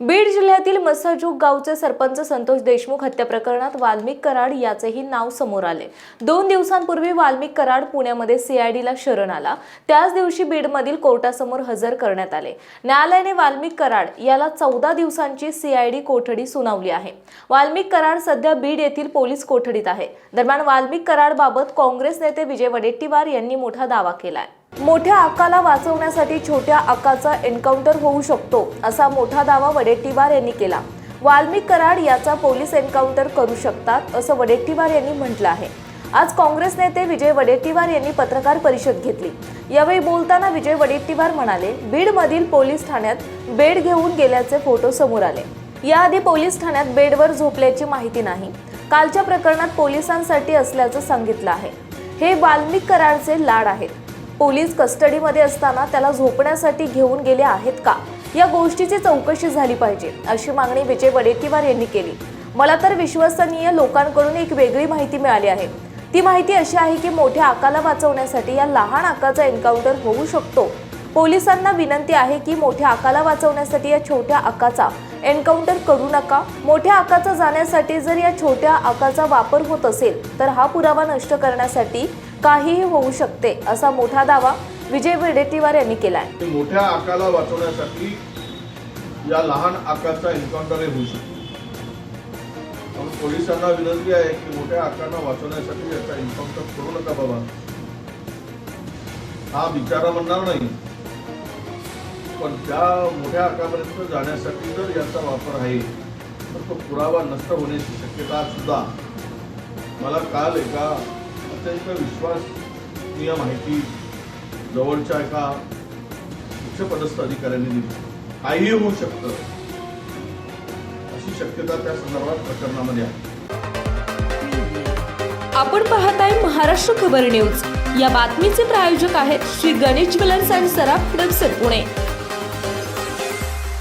बीड जिल्ह्यातील मसाजूक गावचे सरपंच संतोष देशमुख हत्या प्रकरणात वाल्मिक कराड याचेही नाव समोर आले. दोन दिवसांपूर्वी वाल्मिक कराड पुण्यामध्ये सीआयडीला शरण आला. त्याच दिवशी बीडमधील कोर्टासमोर हजर करण्यात आले. न्यायालयाने वाल्मिक कराड याला चौदा दिवसांची सीआयडी कोठडी सुनावली आहे. वाल्मिक कराड सध्या बीड येथील पोलीस कोठडीत आहे. दरम्यान वाल्मिक कराडबाबत काँग्रेस नेते विजय वडेट्टीवार यांनी मोठा दावा केला आहे मोठ्या अक्काला वाचवण्यासाठी छोट्या अक्काचा एन्काउंटर होऊ शकतो असा मोठा दावा वडेट्टीवार यांनी केला. वाल्मिक कराड याचा पोलीस एन्काउंटर करू शकतात असं वडेट्टीवार यांनी म्हटलं आहे. आज काँग्रेस नेते विजय वडेट्टीवार यांनी पत्रकार परिषद घेतली. यावेळी बोलताना विजय वडेट्टीवार म्हणाले बीडमधील पोलीस ठाण्यात बेड घेऊन गेल्याचे फोटो समोर आले. याआधी पोलीस ठाण्यात बेडवर झोपल्याची माहिती नाही. कालच्या प्रकरणात पोलिसांसाठी असल्याचं सांगितलं आहे. हे वाल्मिक कराडचे लाड आहेत. पोलीस कस्टडीमध्ये असताना त्याला झोपण्यासाठी घेऊन गेले आहेत का? या गोष्टीची चौकशी झाली पाहिजे अशी मागणी विजय वडेट्टीवार यांनी केली. मला तर विश्वसनीय लोकांकडून एक वेगळी माहिती मिळाली आहे. ती माहिती अशी आहे की मोठ्या आकाला वाचवण्यासाठी या लहान आकाचा एन्काउंटर होऊ शकतो. पोलिसांना विनंती आहे की मोठ्या आकाला वाचवण्यासाठी या छोट्या आकाचा एन्काउंटर करू नका. मोठ्या आकाचा जाण्यासाठी जर या छोट्या आकाचा वापर होत असेल तर हा पुरावा नष्ट करण्यासाठी काहीही होऊ शकते असा मोठा दावा विजय वडेट्टीवार यांनी केलाय. की मोठ्या आकाला वाचवण्यासाठी या लहान आकाचा एन्काउंटर होऊ शकतो. पोलिसांना विनंती आहे की मोठ्या आकांना वाचवण्यासाठी याचा एन्काउंटर करू नका बाबा. हा विचारा म्हणणार नाही. पण त्या मोठ्या आकापर्यंत जाण्यासाठी जर याचा वापर आहे तर तो पुरावा नष्ट होण्याची शक्यता सुद्धा. मला काल एका अत्यंत विश्वासनीय माहिती जवळच्या एका उच्चपदस्थ अधिकाऱ्यांनी दिली. काहीही होऊ शकतं. अशी शक्यता त्या संदर्भात प्रकरणामध्ये आहे. आपण पाहत आहे महाराष्ट्र खबर न्यूज. या बातमीचे प्रायोजक आहेत श्री गणेश ज्वेलर्स अँड सराफ हडपसर पुणे.